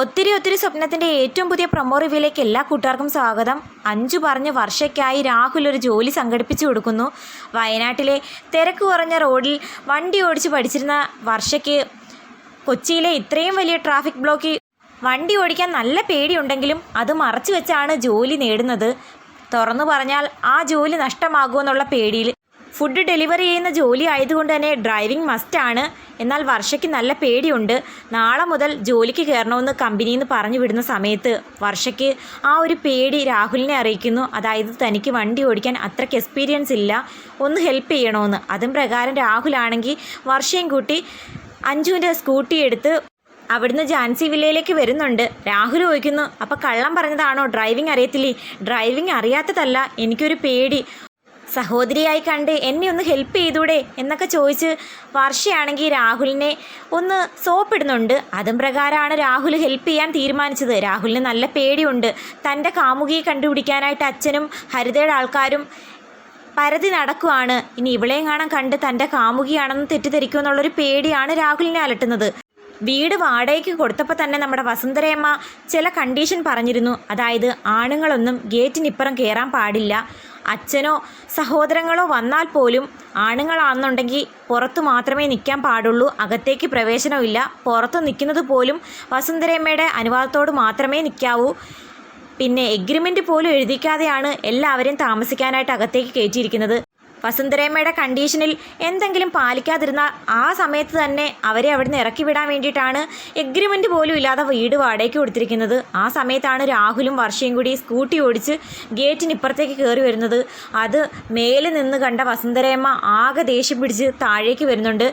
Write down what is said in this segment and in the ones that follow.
ഒത്തിരി ഒത്തിരി സ്വപ്നത്തിന്റെ ഏറ്റവും പുതിയ പ്രൊമോ റിവ്യൂലേക്ക് എല്ലാ കൂട്ടുകാർക്കും സ്വാഗതം. അഞ്ചു പറഞ്ഞ് വർഷയ്ക്കായി രാഹുൽ ഒരു ജോലി സംഘടിപ്പിച്ചു കൊടുക്കുന്നു. വയനാട്ടിലെ തിരക്ക് കുറഞ്ഞ റോഡിൽ വണ്ടി ഓടിച്ച് പഠിച്ചിരുന്ന വർഷയ്ക്ക് കൊച്ചിയിലെ ഇത്രയും വലിയ ട്രാഫിക് ബ്ലോക്കിൽ വണ്ടി ഓടിക്കാൻ നല്ല പേടിയുണ്ടെങ്കിലും അത് മറച്ചു വെച്ചാണ് ജോലി നേടുന്നത്. തുറന്നു പറഞ്ഞാൽ ആ ജോലി നഷ്ടമാകുമെന്നുള്ള പേടിയിൽ ഫുഡ് ഡെലിവറി ചെയ്യുന്ന ജോലി ആയതുകൊണ്ട് തന്നെ ഡ്രൈവിംഗ് മസ്റ്റാണ് എന്നാൽ വർഷയ്ക്ക് നല്ല പേടിയുണ്ട്. നാളെ മുതൽ ജോലിക്ക് കയറണമെന്ന് കമ്പനിയിൽ നിന്ന് പറഞ്ഞു വിടുന്ന സമയത്ത് വർഷയ്ക്ക് ആ ഒരു പേടി രാഹുലിനെ അറിയിക്കുന്നു. അതായത് തനിക്ക് വണ്ടി ഓടിക്കാൻ അത്രയ്ക്ക് എക്സ്പീരിയൻസ് ഇല്ല. ഒന്ന് ഹെൽപ്പ് ചെയ്യണമെന്ന് അതും പ്രകാരം രാഹുലാണെങ്കിൽ വർഷയും കൂട്ടി അഞ്ജുവിന്റെ സ്കൂട്ടി എടുത്ത് അവിടുന്ന് ജാൻസി വില്ലയിലേക്ക് വരുന്നുണ്ട്. രാഹുൽ ചോദിക്കുന്നു അപ്പോൾ കള്ളം പറഞ്ഞതാണോ? ഡ്രൈവിംഗ് അറിയത്തില്ലേ? ഡ്രൈവിംഗ് അറിയാത്തതല്ല. എനിക്കൊരു പേടി. സഹോദരിയായി കണ്ട് എന്നെ ഒന്ന് ഹെൽപ്പ് ചെയ്തൂടെ എന്നൊക്കെ ചോദിച്ച് വർഷയാണെങ്കിൽ രാഹുലിനെ ഒന്ന് സോപ്പിടുന്നുണ്ട്. അതും പ്രകാരമാണ് രാഹുൽ ഹെൽപ്പ് ചെയ്യാൻ തീരുമാനിച്ചത്. രാഹുലിന് നല്ല പേടിയുണ്ട്. തന്റെ കാമുകിയെ കണ്ടുപിടിക്കാനായിട്ട് അച്ഛനും ഹരിതയുടെ ആൾക്കാരും പരതി നടക്കുവാണ്. ഇനി ഇവളെയും കാണാൻ കണ്ട് തന്റെ കാമുകിയാണെന്ന് തെറ്റിദ്ധരിക്കുമെന്നുള്ളൊരു പേടിയാണ് രാഹുലിനെ അലട്ടുന്നത്. വീട് വാടകയ്ക്ക് കൊടുത്തപ്പോൾ തന്നെ നമ്മുടെ വസുന്ധരയമ്മ ചില കണ്ടീഷൻ പറഞ്ഞിരുന്നു. അതായത് ആണുങ്ങളൊന്നും ഗേറ്റിനിപ്പുറം കയറാൻ പാടില്ല. അച്ഛനോ സഹോദരങ്ങളോ വന്നാൽ പോലും ആണുങ്ങളാണെന്നുണ്ടെങ്കിൽ പുറത്തു മാത്രമേ നിൽക്കാൻ പാടുള്ളൂ. അകത്തേക്ക് പ്രവേശനമില്ല പുറത്ത് നിൽക്കുന്നത് പോലും വസുന്ധരയമ്മയുടെ അനുവാദത്തോട് മാത്രമേ നിൽക്കാവൂ. പിന്നെ എഗ്രിമെന്റ് പോലും എഴുതിക്കാതെയാണ് എല്ലാവരെയും താമസിക്കാനായിട്ട് അകത്തേക്ക് കയറ്റിയിരിക്കുന്നത്. വസുന്ധരയമ്മയുടെ കണ്ടീഷനിൽ എന്തെങ്കിലും പാലിക്കാതിരുന്ന ആ സമയത്ത് തന്നെ അവരെ അവിടെ നിന്ന് ഇറക്കി വിടാൻ വേണ്ടിയിട്ടാണ് എഗ്രിമെന്റ് പോലും ഇല്ലാതെ വീട് വാടകയ്ക്ക് കൊടുത്തിരിക്കുന്നത്. ആ സമയത്താണ് രാഹുലും വർഷയും കൂടി സ്കൂട്ടി ഓടിച്ച് ഗേറ്റിന് ഇപ്പുറത്തേക്ക് കയറി വരുന്നത്. അത് മേലെ നിന്ന് കണ്ട വസുന്ധരേമ്മ ആകെ ദേഷ്യം പിടിച്ച് താഴേക്ക് വരുന്നുണ്ട്.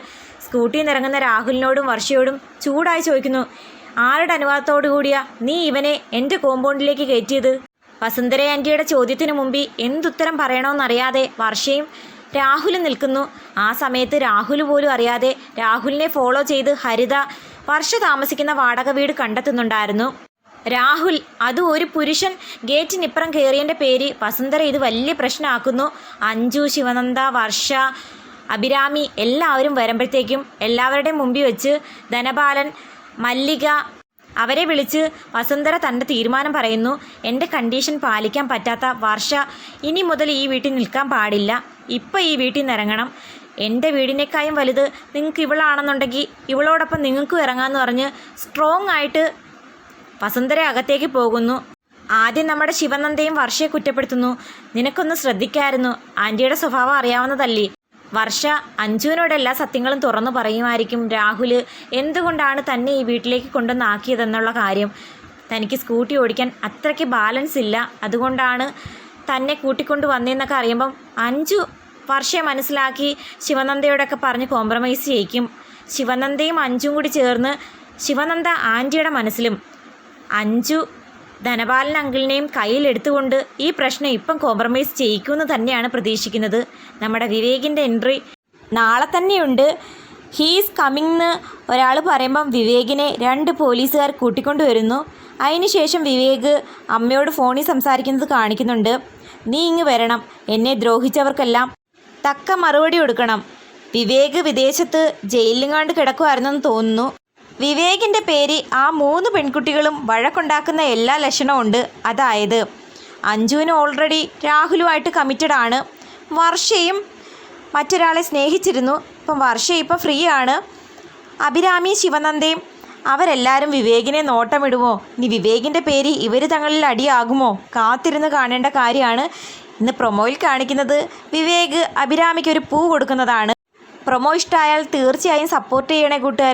സ്കൂട്ടിയിൽ നിന്ന് രാഹുലിനോടും വർഷയോടും ചൂടായി ചോദിക്കുന്നു ആരുടെ അനുവാദത്തോടു കൂടിയാ നീ ഇവനെ എന്റെ കോമ്പൗണ്ടിലേക്ക് കയറ്റിയത്? വസുന്ധര ആന്റിയുടെ ചോദ്യത്തിന് മുമ്പിൽ എന്തുത്തരം പറയണമെന്നറിയാതെ വർഷയും രാഹുൽ നിൽക്കുന്നു. ആ സമയത്ത് രാഹുൽ പോലും അറിയാതെ രാഹുലിനെ ഫോളോ ചെയ്ത് ഹരിത വർഷ താമസിക്കുന്ന വാടക വീട് കണ്ടെത്തുന്നുണ്ടായിരുന്നു. രാഹുൽ അത് ഒരു പുരുഷൻ ഗേറ്റിനിപ്പുറം കയറിയതിന്റെ പേര് വസുന്ധര ഇത് വലിയ പ്രശ്നമാക്കുന്നു. അഞ്ജു ശിവനന്ദ വർഷ അഭിരാമി എല്ലാവരും വരുമ്പോഴത്തേക്കും എല്ലാവരുടെയും മുമ്പിൽ വെച്ച് ധനപാലൻ മല്ലിക അവരെ വിളിച്ച് വസുന്ധര തന്റെ തീരുമാനം പറയുന്നു എന്റെ കണ്ടീഷൻ പാലിക്കാൻ പറ്റാത്ത വർഷ ഇനി മുതൽ ഈ വീട്ടിൽ നിൽക്കാൻ പാടില്ല. ഇപ്പം ഈ വീട്ടിൽ നിന്ന് ഇറങ്ങണം. എന്റെ വീടിനേക്കായും വലുത് നിങ്ങൾക്ക് ഇവളാണെന്നുണ്ടെങ്കിൽ ഇവളോടൊപ്പം നിങ്ങൾക്കും ഇറങ്ങാമെന്ന് പറഞ്ഞ് സ്ട്രോങ് ആയിട്ട് വസുന്ധര അകത്തേക്ക് പോകുന്നു. ആദ്യം നമ്മുടെ ശിവനന്ദയും വർഷയെ കുറ്റപ്പെടുത്തുന്നു. നിനക്കൊന്ന് ശ്രദ്ധിക്കായിരുന്നു. ആന്റിയുടെ സ്വഭാവം അറിയാവുന്നതല്ലേ? വർഷ അഞ്ജുവിനോട് സത്യങ്ങളും തുറന്നു പറയുമായിരിക്കും രാഹുൽ എന്തുകൊണ്ടാണ് തന്നെ ഈ വീട്ടിലേക്ക് കൊണ്ടുവന്നാക്കിയതെന്നുള്ള കാര്യം? തനിക്ക് സ്കൂട്ടി ഓടിക്കാൻ അത്രയ്ക്ക് ബാലൻസ് ഇല്ല. അതുകൊണ്ടാണ് തന്നെ കൂട്ടിക്കൊണ്ട് വന്നതെന്നൊക്കെ അറിയുമ്പം അഞ്ചു വർഷയെ മനസ്സിലാക്കി ശിവനന്ദയോടൊക്കെ പറഞ്ഞ് കോംപ്രമൈസ് ചെയ്യിക്കും. ശിവനന്ദയും അഞ്ചും കൂടി ചേർന്ന് ശിവനന്ദ ആന്റിയുടെ മനസ്സിലും അഞ്ജു ധനപാലൻ അങ്കിളിനെയും കയ്യിലെടുത്തുകൊണ്ട് ഈ പ്രശ്നം ഇപ്പം കോംപ്രമൈസ് ചെയ്യിക്കുമെന്ന് തന്നെയാണ് പ്രതീക്ഷിക്കുന്നത്. നമ്മുടെ വിവേകിന്റെ എൻട്രി നാളെ തന്നെയുണ്ട്. ഹീസ് കമ്മിങ് എന്ന് ഒരാൾ പറയുമ്പം വിവേകിനെ രണ്ട് പോലീസുകാർ കൂട്ടിക്കൊണ്ടുവരുന്നു അതിനുശേഷം വിവേക് അമ്മയോട് ഫോണിൽ സംസാരിക്കുന്നത് കാണിക്കുന്നുണ്ട്. നീ ഇങ്ങ് വരണം. എന്നെ ദ്രോഹിച്ചവർക്കെല്ലാം തക്ക മറുപടി കൊടുക്കണം. വിവേക് വിദേശത്ത് ജയിലിലും കണ്ട് കിടക്കുമായിരുന്നെന്ന് തോന്നുന്നു. വിവേകിന്റെ പേര് ആ മൂന്ന് പെൺകുട്ടികളും വഴക്കുണ്ടാക്കുന്ന എല്ലാ ലക്ഷണവും ഉണ്ട് അതായത് അഞ്ജുവിന് ഓൾറെഡി രാഹുലുമായിട്ട് കമ്മിറ്റഡ് ആണ്. വർഷയും മറ്റൊരാളെ സ്നേഹിച്ചിരുന്നു. ഇപ്പം വർഷ ഇപ്പം ഫ്രീ ആണ്. അഭിരാമി ശിവനന്ദയും അവരെല്ലാവരും വിവേകിനെ നോട്ടമിടുമോ? ഇനി വിവേകിന്റെ പേര് ഇവർ തങ്ങളിൽ അടിയാകുമോ? കാത്തിരുന്ന് കാണേണ്ട കാര്യമാണ് ഇന്ന് പ്രൊമോയിൽ കാണിക്കുന്നത്. വിവേക് അഭിരാമിക്ക് ഒരു പൂ കൊടുക്കുന്നതാണ്. പ്രൊമോ ഇഷ്ടമായാൽ തീർച്ചയായും സപ്പോർട്ട് ചെയ്യണേ കൂട്ടുകാർ